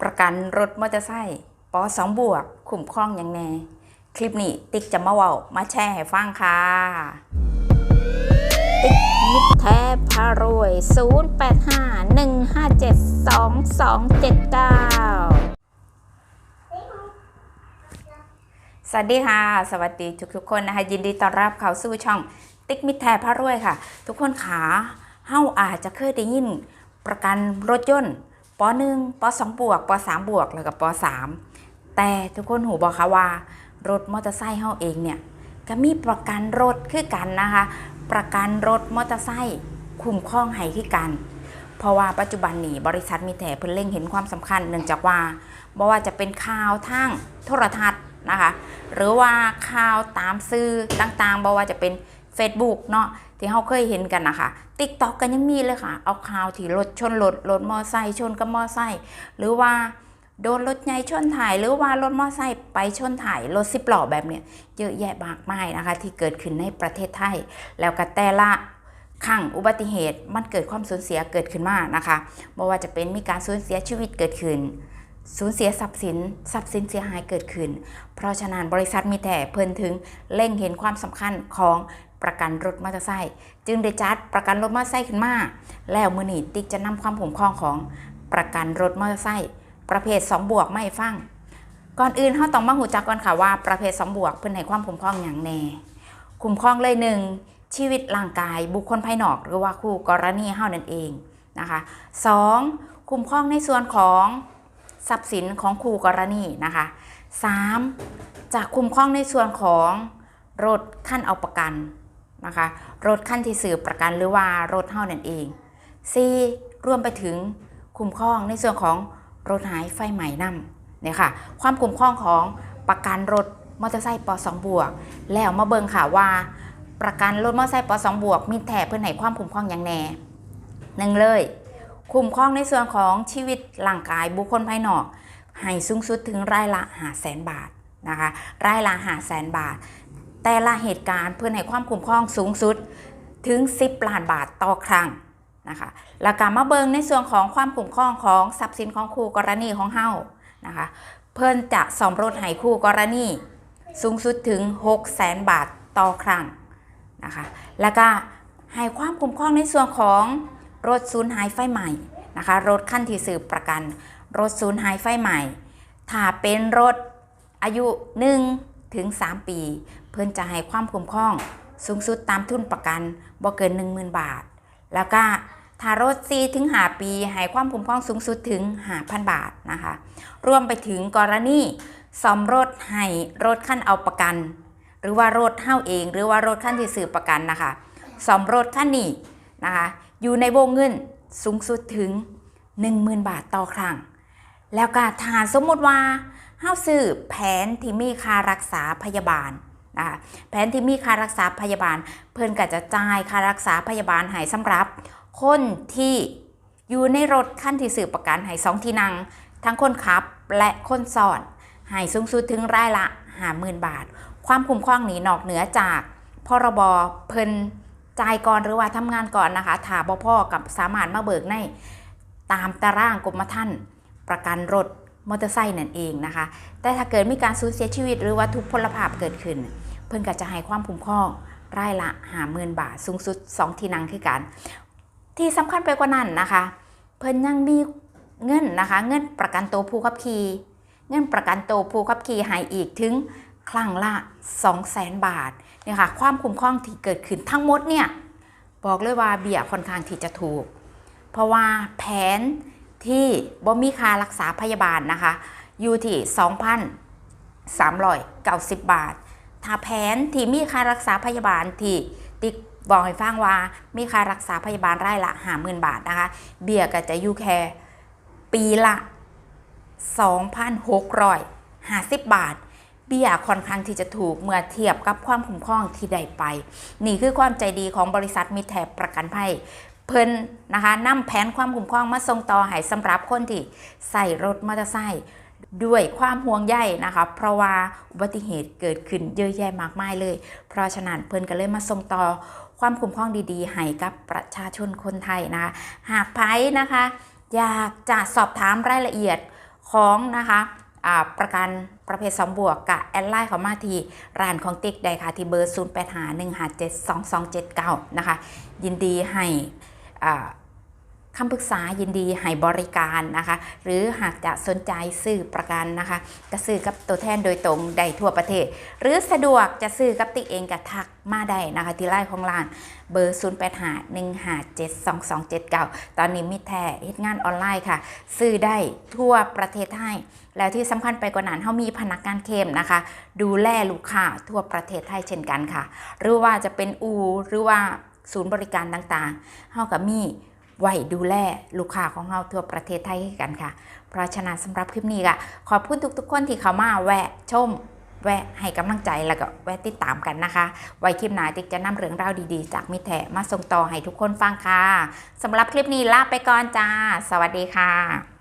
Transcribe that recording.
ประกันรถมอเตอร์ไซค์ปอสองบวก คุ้มครองอย่างแน่ คลิปนี้ติ๊กจะมาเว้ามาแชร์ให้ฟังค่ะ ติ๊กมิตรแท้พารวย 0851572279สวัสดีค่ะ สวัสดีทุกทุกๆคนนะคะ ยินดีต้อนรับเข้าสู่ช่อง ติ๊กมิตรแท้พารวยค่ะ ทุกคนขาเฮาอาจจะเคยได้ยินประกันรถยนต์ ป .1 ป .2 บวกป .3 บวกแล้วก็ป .3 แต่ทุกคนหูบอกค่ะว่า รถมอเตอร์ไซค์เฮาเองเนี่ยก็มีประกันรถคือกันนะคะ ประกันรถมอเตอร์ไซค์คุ้มครองให้คือกัน เพราะว่าปัจจุบันนี้บริษัทมีแต่เพิ่นเล็งเห็นความสำคัญเนื่องจากว่าบ่ว่าจะเป็นข่าวทางโทรทัศน์นะคะ หรือว่าข่าวตามสื่อต่างๆบ่ว่าจะเป็น Facebook เนาะที่เราเคยเห็นกันนะคะ TikTok กันยังมีเลยค่ะ เอาข่าวที่รถชนรถรถมอไซค์ชนกับมอไซค์หรือว่าโดนรถใหญ่ชนถ่ายหรือว่ารถมอไซค์ไปชนถ่ายรถสิบล้อแบบเนี้ยเยอะแยะมากมายนะคะ ที่เกิดขึ้นในประเทศไทย แล้วก็แต่ละครั้งอุบัติเหตุมันเกิดความสูญเสียเกิดขึ้นมากนะคะไม่ว่าจะเป็นมีการสูญเสียชีวิตเกิดขึ้นสูญเสียทรัพย์สินทรัพย์สินเสียหายเกิดขึ้น เพราะฉะนั้นบริษัทมีแต่เพิ่นถึงเล็งเห็นความสำคัญของ ประกันรถมอเตอร์ไซค์จึงได้จัดประกันรถมอเตอร์ไซค์ขึ้นมา แล้วมือนีติ๊กจะนำความคุ้มครองของประกันรถมอเตอร์ไซค์ประเภท 2 บวกไม่ฟัง ก่อนอื่นเราต้องมาหูจักก่อนค่ะว่าประเภท 2 บวกเพิ่นให้ความคุ้มครองอย่างแน่คุ้มครองเลยหนึ่งชีวิตร่างกายบุคคลภายนอก หรือว่าคู่กรณีเฮานั่นเองนะคะสองคุ้มครองในส่วนของทรัพย์สินของคู่กรณีนะคะสามจะคุ้มครองในส่วนของรถขั้นเอาประกัน นะคะ รถขั้นที่สืบประกันหรือว่ารถเฮานั่นเองสี่รวมไปถึงคุ้มครองในส่วนของรถหายไฟใหม่นำเนี่ยค่ะ ความคุ้มครองของประกันรถมอเตอร์ไซค์ป .2 บวก แล้วมาเบิ่งค่ะว่า ประกันรถมอเตอร์ไซค์ป .2 บวก มีแถบเพื่อนให้ความคุ้มครองอย่างแน่หนึ่งเลย คุ้มครองในส่วนของชีวิตร่างกายบุคคลภายนอก ให้สูงสุดถึงรายละหาแสนบาทนะคะ รายละหาแสนบาท แต่ละเหตุการณ์เพื่อนให้ความคุ้มครองสูงสุดถึง 10ล้านบาทต่อครั้งนะคะแล้วก็มาเบิงในส่วนของความคุ้มครองของทรัพย์สินของคู่กรณีของเฮานะคะเพิ่นจะสอมรถให้คู่กรณีสูงสุดถึง 6 0แสนบาทต่อครั้งนะคะแล้วก็ให้ความคุ้มครองในส่วนของรถสูญหายไฟใหม่นะคะรถขั้นที่สืบประกัน รถสูญหายไฟใหม่ ถ้าเป็นรถอายุ 1 ถึง 3 ปี เพิ่นจะให้ความคุ้มครอง สูงสุดตามทุนประกันบ่เกิน 10,000 บาท แล้วก็ถ้ารถ4ถึง5ปีให้ความคุ้มครองสูงสุดถึง5,000บาทนะคะรวมไปถึงกรณีซ่อมรถให้รถขั้นเอาประกัน หรือว่ารถเฮ้าเอง หรือว่ารถขั้นที่สืบประกันนะคะซ่อมรถขั้นนี้นะคะอยู่ในวงเงินสูงสุดถึง 10,000 บาทต่อครั้ง แล้วก็ทานสมมติว่า เฮ้าซื้อแผนที่มีค่ารักษาพยาบาลนะคะแผนที่มีค่ารักษาพยาบาล เพิ่นก็จะจ่ายค่ารักษาพยาบาลให้สำหรับ คนที่อยู่ในรถขั้นที่สืบประกันให้สองที่นั่งทั้งคนขับและคนซ้อนให้สูงสุดถึงรายละหาหมื่นบาท ความคุ้มครองนี้นอกเหนือจากพรบเพิ่นจ่ายก่อนหรือว่าทำงานก่อนนะคะถ้าบ่พ่อกับสามารถมาเบิกในตามตารางกรมธรรม์ประกันรถ มอเตอร์ไซค์นั่นเองนะคะ แต่ถ้าเกิดมีการสูญเสียชีวิต หรือว่าทุกพลภาพเกิดขึ้น เพิ่นก็จะให้ความคุ้มครองรายละหาหมื่นบาท สูงสุด 2 ที่นั่งคือกัน ที่สำคัญไปกว่านั้นนะคะ เพิ่นยังมีเงินนะคะ เงินประกันตัวผู้ขับขี่เงินประกันตัวผู้ขับขี่ให้อีกถึงครั้งละ 2 0 0แสนบาทเนี่ยค่ะความคุ้มครองที่เกิดขึ้นทั้งหมดเนี่ยบอกเลยว่าเบี้ยค่อนข้างที่จะถูก เพราะว่าแผน ที่บ่มีค่ารักษาพยาบาลนะคะ อยู่ที่2,390 บาท ถ้าแผนที่มีค่ารักษาพยาบาลที่ติ๊กบอกให้ฟังว่ามีค่ารักษาพยาบาลรายละหาหมื่นบาทนะคะ เบี้ยก็จะอยู่แค่ปีละ 2,650 บาท เบี้ยค่อนข้างที่จะถูกเมื่อเทียบกับความคุ้มครองที่ได้ไป นี่คือความใจดีของบริษัทมิตรแถบประกันภัย เพิ่นนะคะนำแผนความคุ้มครองมาส่งต่อให้สำหรับคนที่ใส่รถมอเตอร์ไซค์ด้วยความห่วงใยนะคะ เพราะว่าอุบัติเหตุเกิดขึ้นเยอะแยะมากมายเลย เพราะฉะนั้นเพิ่นก็เลยมาส่งต่อความคุ้มครองดีๆ ให้กับประชาชนคนไทยนะคะ หากไผนะคะ อยากจะสอบถามรายละเอียดของนะคะประกันประเภท 2 บวกกับแอดไลน์เขามาที่ร้านของติ๊กได้ค่ะที่เบอร์ 0851572279 นะคะ ยินดีให้ คำปรึกษายินดีให้บริการนะคะ หรือหากจะสนใจซื้อประกันนะคะก็ซื้อกับตัวแทนโดยตรงได้ทั่วประเทศ หรือสะดวกจะซื้อกับติเองก็ทักมาได้นะคะ ที่ไลน์ของร้านเบอร์ 0851572279 ตอนนี้มีแท้เฮ็ดงานออนไลน์ค่ะ ซื้อได้ทั่วประเทศไทย แล้วที่สำคัญไปกว่านั้นเขามีพนักงานเข้มนะคะ ดูแลลูกค้าทั่วประเทศไทยเช่นกันค่ะ หรือว่าจะเป็นอูหรือว่า ศูนย์บริการต่างๆเขาก็มีไว้ดูแลลูกค้าของเราทั่วประเทศไทยกันค่ะ เพราะฉะนั้นสำหรับคลิปนี้ก็ขอบคุณทุกๆ คนที่เข้ามาแวะชม แวะให้กำลังใจแล้วก็แวะติดตามกันนะคะ ไว้คลิปหน้าติ๊กจะนำเรื่องราวดีๆ จากมิแถมาส่งต่อให้ทุกคนฟังค่ะสำหรับคลิปนี้ลาไปก่อนจ้า สวัสดีค่ะ